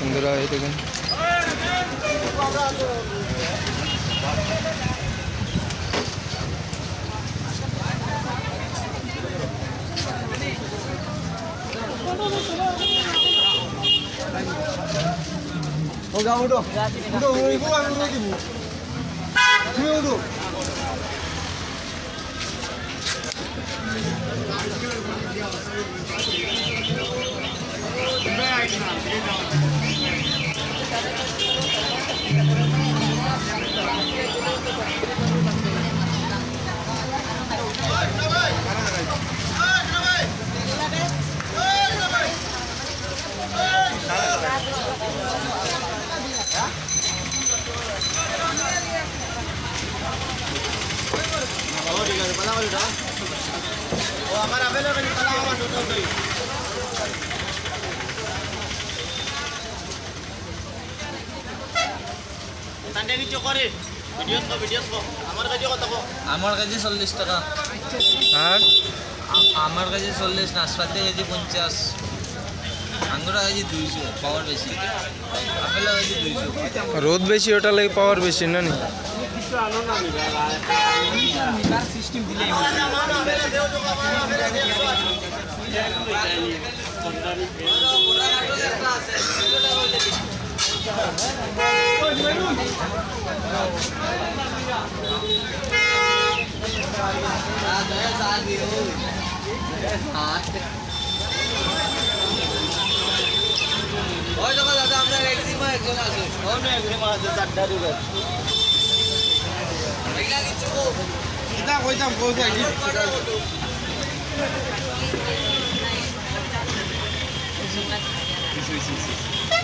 বন্ধুরা এই দেখুন ওগা উঠো উঠো এগুলো আমি উঠে দিব তুমি উঠো তান্ডে কিছু করে ভিডিওত কো ভিডিওত কো আমার কাছে কত কো আমার কাছে চল্লিশ টাকা। আর? আ- আমার কাছে চল্লিশ নাশপাতি কেজি পঞ্চাশ। আঙ্গুর কেজি দুইশো পাওয়ার বেশি। আপেল কেজি দুইশো। রোদ বেশি ওটা লাগে পাওয়ার বেশি না নি? ওই দেখো দাদা আমরা একদিন একজন আছে। অন্য একদিন মাঝে চারটা দিবে এগুলা কিছু কিতা কইতাম কইতা কি কত